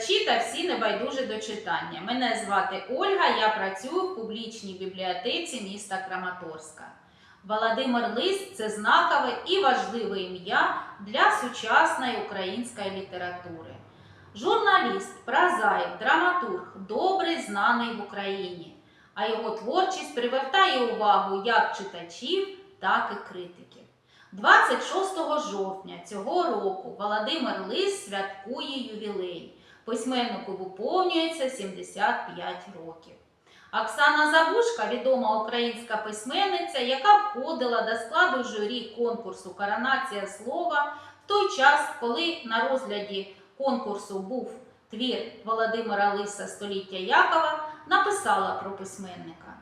читачі та всі небайдужі до читання. Мене звати Ольга, я працюю в публічній бібліотеці міста Краматорська. Володимир Лис це знакове і важливе ім'я для сучасної української літератури. Журналіст, прозаїк, драматург, добре знаний в Україні, а його творчість привертає увагу як читачів, так і критиків. 26 жовтня цього року Володимир Лис святкує ювілей. Письменнику виповнюється 75 років. Оксана Забушка, відома українська письменниця, яка входила до складу журі конкурсу Коронація слова в той час, коли на розгляді конкурсу був твір Володимира Лиса Століття Якова, написала про письменника.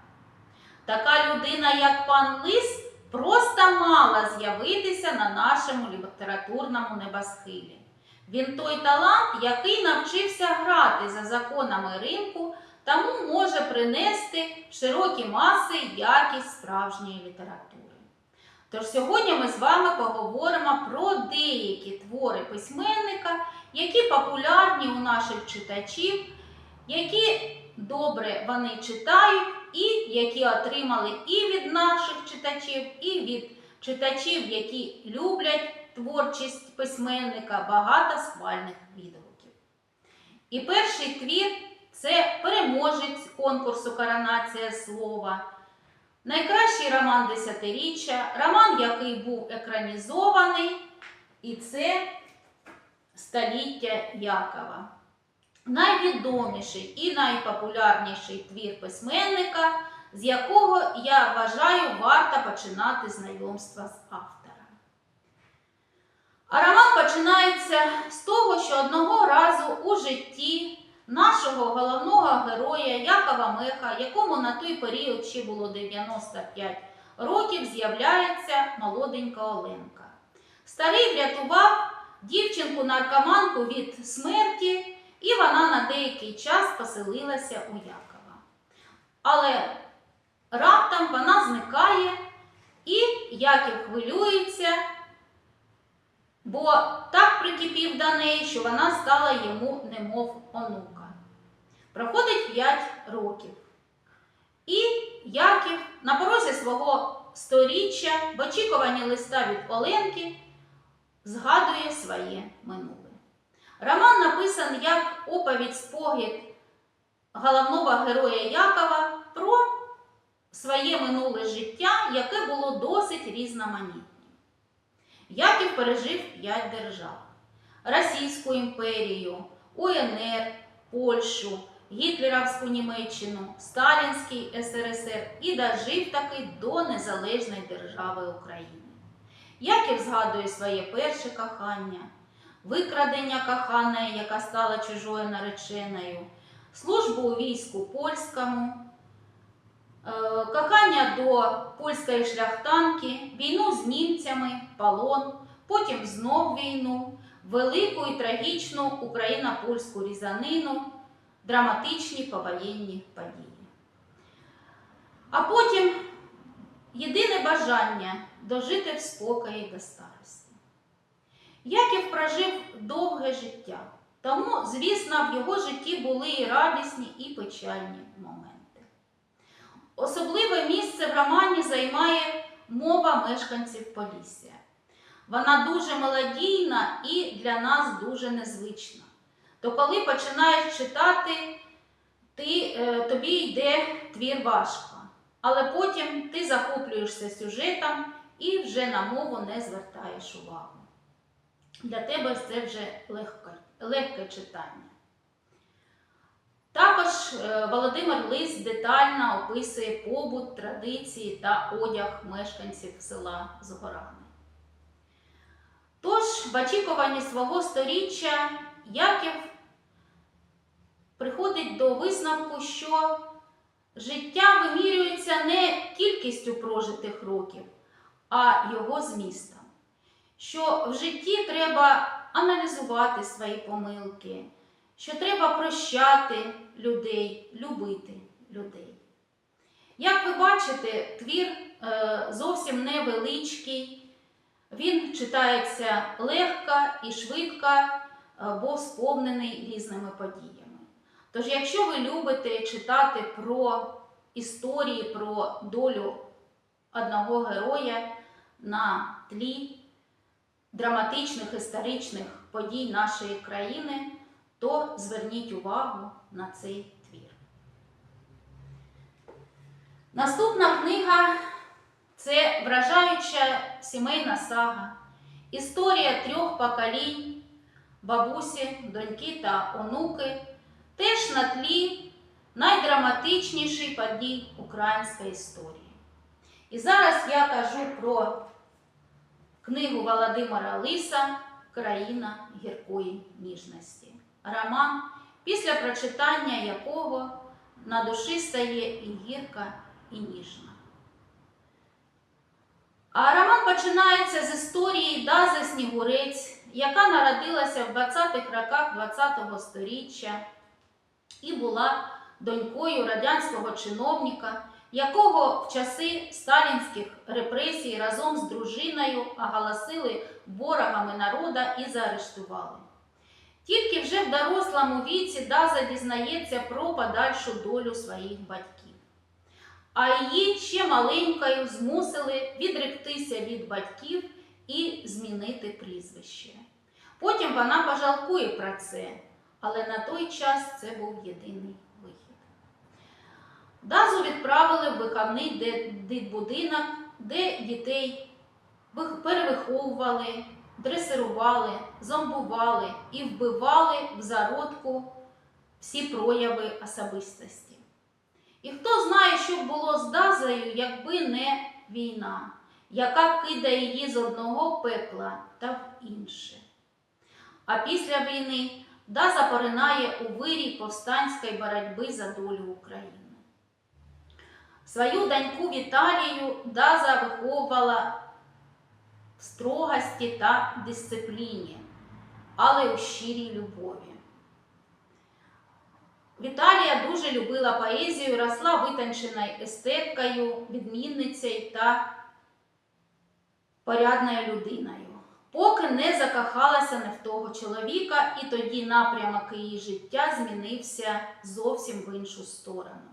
Така людина, як пан Лис, просто мала з'явитися на нашому літературному небосхилі. Він той талант, який навчився грати за законами ринку, тому може принести в широкі маси якість справжньої літератури. Тож сьогодні ми з вами поговоримо про деякі твори письменника, які популярні у наших читачів, які добре вони читають, і які отримали і від наших читачів, і від читачів, які люблять творчість письменника, багато схвальних відгуків. І перший твір це переможець конкурсу Коронація слова. Найкращий роман десятиріччя, роман, який був екранізований, і це Століття Якова. Найвідоміший і найпопулярніший твір письменника, з якого я вважаю варто починати знайомство з автором. А роман починається з того, що одного разу у житті нашого головного героя Якова Меха, якому на той період ще було 95 років, з'являється молоденька Оленка. Старий врятував дівчинку-наркоманку від смерті, і вона на деякий час поселилася у Якова. Але раптом вона зникає, і Яків хвилюється, бо так прикипів до неї, що вона стала йому немов онука. Проходить 5 років. І Яків на порозі свого сторіччя, в очікуванні листа від Оленки, згадує своє минуле. Роман написаний як оповідь спогід головного героя Якова про своє минуле життя, яке було досить різноманітним. Яків пережив п'ять держав: Російську імперію, УНР, Польщу, Гітлерівську Німеччину, Сталінський СРСР і дожив таки до Незалежної держави України. Яків згадує своє перше кохання, викрадення коханої, яка стала чужою нареченою, службу у війську польському, е, кохання до польської шляхтанки, війну з німцями, полон, потім знов війну, велику і трагічну Україно-польську різанину, драматичні повоєнні події. А потім єдине бажання дожити в спокої до старості. Яків прожив довге життя, тому, звісно, в його житті були і радісні, і печальні моменти. Особливе місце в романі займає мова мешканців Полісся. Вона дуже мелодійна і для нас дуже незвична. То коли починаєш читати, ти, е, тобі йде твір важко, але потім ти захоплюєшся сюжетом і вже на мову не звертаєш увагу. Для тебе це вже легко, легке читання. Також е, Володимир Лис детально описує побут, традиції та одяг мешканців села Згорани. Тож, в очікуванні свого сторіччя Яків приходить до висновку, що життя вимірюється не кількістю прожитих років, а його змістом. Що в житті треба аналізувати свої помилки, що треба прощати людей, любити людей. Як ви бачите, твір е, зовсім невеличкий, він читається легко і швидко. був сповнений різними подіями. Тож, якщо ви любите читати про історії, про долю одного героя на тлі драматичних історичних подій нашої країни, то зверніть увагу на цей твір. Наступна книга це вражаюча сімейна сага, історія трьох поколінь бабусі, доньки та онуки, теж на тлі найдраматичніший подій української історії. І зараз я кажу про книгу Володимира Лиса Країна гіркої ніжності. Роман, після прочитання якого на душі стає і гірка, і ніжна. А роман починається з історії Дази Снігурець, яка народилася в 20-х роках 20-го сторіччя і була донькою радянського чиновника, якого в часи сталінських репресій разом з дружиною оголосили ворогами народа і заарештували. Тільки вже в дорослому віці Даза дізнається про подальшу долю своїх батьків. А її ще маленькою змусили відректися від батьків і змінити прізвище. Потім вона пожалкує про це, але на той час це був єдиний вихід. Дазу відправили в виховний дитбудинок, де дітей перевиховували, дресирували, зомбували і вбивали в зародку всі прояви особистості. І хто знає, що б було з Дазою, якби не війна, яка кидає її з одного пекла та в інше. А після війни Даза поринає у вирій повстанської боротьби за долю України. Свою доньку Віталію Даза виховувала строгості та дисципліні, але у щирій любові. Віталія дуже любила поезію, росла витонченою естеткою, відмінницею та порядною людиною. Поки не закохалася не в того чоловіка, і тоді напрямок її життя змінився зовсім в іншу сторону.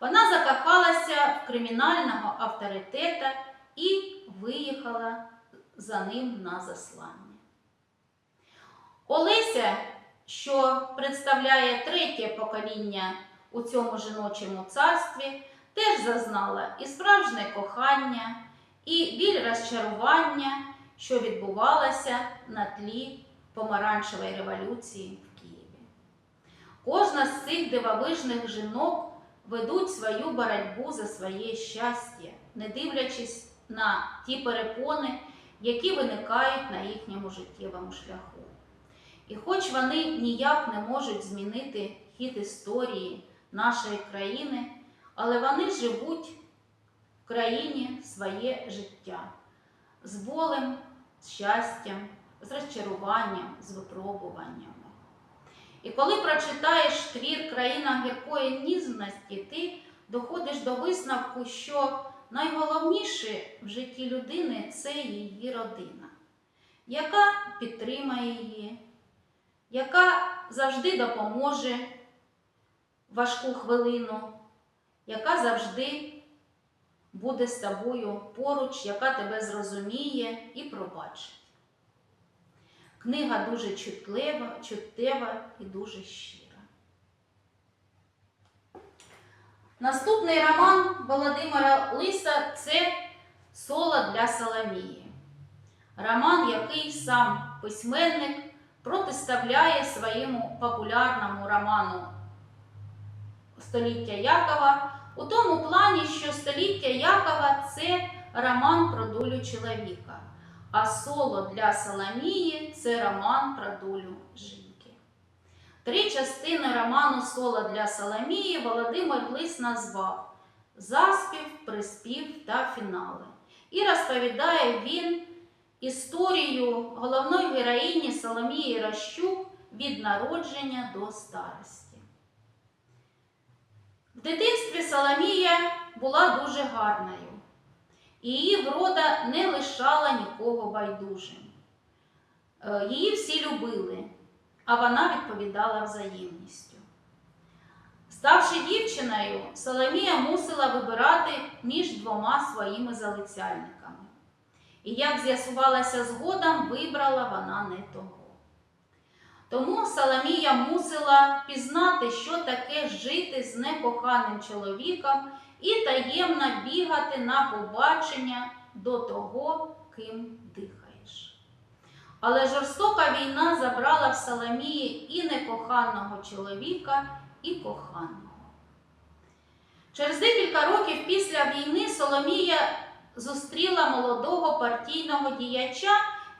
Вона закохалася в кримінального авторитета і виїхала за ним на заслання. Олеся, що представляє третє покоління у цьому жіночому царстві, теж зазнала і справжнє кохання, і біль розчарування, що відбувалося на тлі помаранчевої революції в Києві. Кожна з цих дивовижних жінок ведуть свою боротьбу за своє щастя, не дивлячись на ті перепони, які виникають на їхньому життєвому шляху. І хоч вони ніяк не можуть змінити хід історії нашої країни, але вони живуть в країні своє життя з болем, з щастям, з розчаруванням, з випробуваннями. І коли прочитаєш твір Країна гіркої ніжності, ти доходиш до висновку, що найголовніше в житті людини це її родина, яка підтримає її, яка завжди допоможе важку хвилину, яка завжди буде з тобою поруч, яка тебе зрозуміє і пробачить. Книга дуже чутлива, чуттєва і дуже щира. Наступний роман Володимира Лиса це Соло для Соломії. Роман, який сам письменник протиставляє своєму популярному роману Століття Якова у тому плані, що Століття Якова це роман про долю чоловіка, а соло для Соломії це роман про долю жінки. Три частини роману Соло для Соломії Володимир Лис назвав Заспів, приспів та фінали. І розповідає він історію головної героїні Соломії Рощук від народження до старості. В дитинстві Соломія була дуже гарною, і її врода не лишала нікого байдужим. Е, Її всі любили, а вона відповідала взаємністю. Ставши дівчиною, Соломія мусила вибирати між двома своїми залицяльниками. І як з'ясувалася згодом, вибрала вона не того. Тому Соломія мусила пізнати, що таке жити з некоханим чоловіком і таємно бігати на побачення до того, ким. Але жорстока війна забрала в Соломії і некоханого чоловіка, і коханого. Через декілька років після війни Соломія зустріла молодого партійного діяча,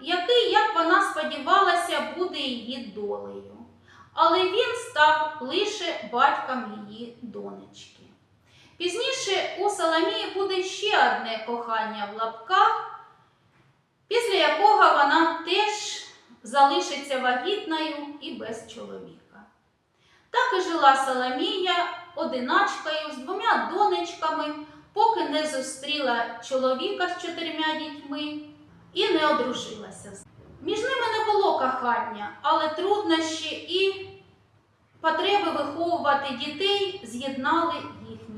який, як вона сподівалася, буде її долею. Але він став лише батьком її донечки. Пізніше у Соломії буде ще одне кохання в лапках, після якого вона теж залишиться вагітною і без чоловіка. Так і жила Соломія одиначкою з двома донечками, поки не зустріла чоловіка з чотирма дітьми і не одружилася. Між ними не було кохання, але труднощі і потреби виховувати дітей з'єднали їхні.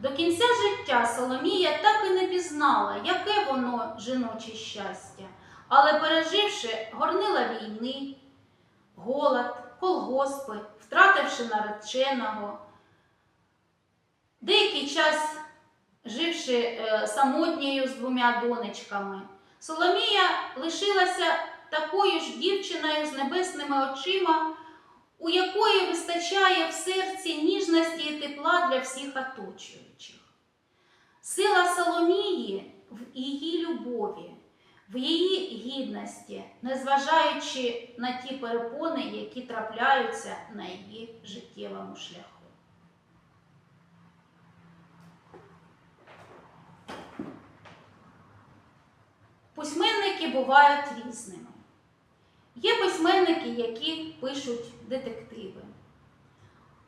До кінця життя Соломія так і не пізнала, яке воно жіноче щастя, але переживши горнила війни, голод, колгоспи, втративши нареченого, деякий час живши е, самотньою з двома донечками, Соломія лишилася такою ж дівчиною з небесними очима, у якої вистачає в серці ніжності і тепла для всіх оточуючих. Сила Соломії в її любові, в її гідності, незважаючи на ті перепони, які трапляються на її життєвому шляху. Письменники бувають різними. Є письменники, які пишуть детективи.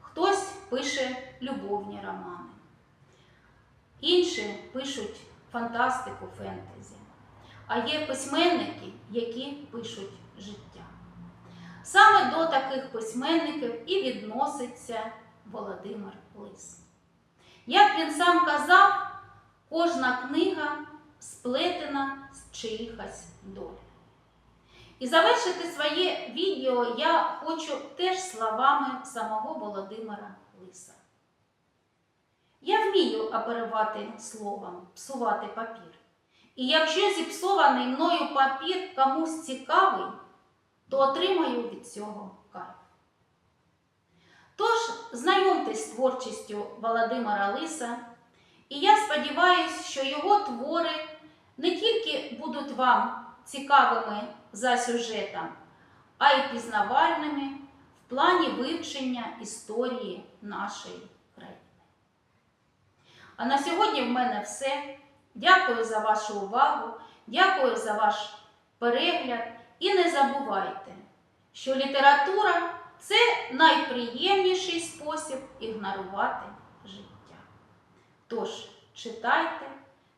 Хтось пише любовні романи, інші пишуть фантастику фентезі. А є письменники, які пишуть життя. Саме до таких письменників і відноситься Володимир Лис. Як він сам казав, кожна книга сплетена з чиїхась долі. І завершити своє відео я хочу теж словами самого Володимира Лиса. Я вмію оперувати словом, псувати папір. І якщо зіпсований мною папір комусь цікавий, то отримаю від цього кайф. Тож, знайомтесь з творчістю Володимира Лиса, і я сподіваюся, що його твори не тільки будуть вам цікавими за сюжетом, а й пізнавальними в плані вивчення історії нашої країни. А на сьогодні в мене все. Дякую за вашу увагу, дякую за ваш перегляд і не забувайте, що література це найприємніший спосіб ігнорувати життя. Тож читайте,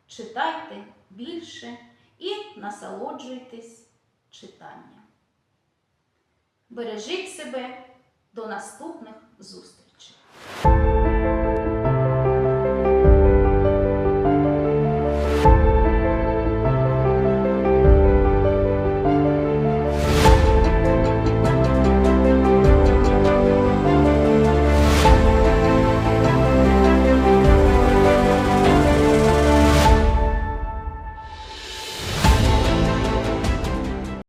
читайте більше і насолоджуйтесь читання. Бережіть себе до наступних зустрічей!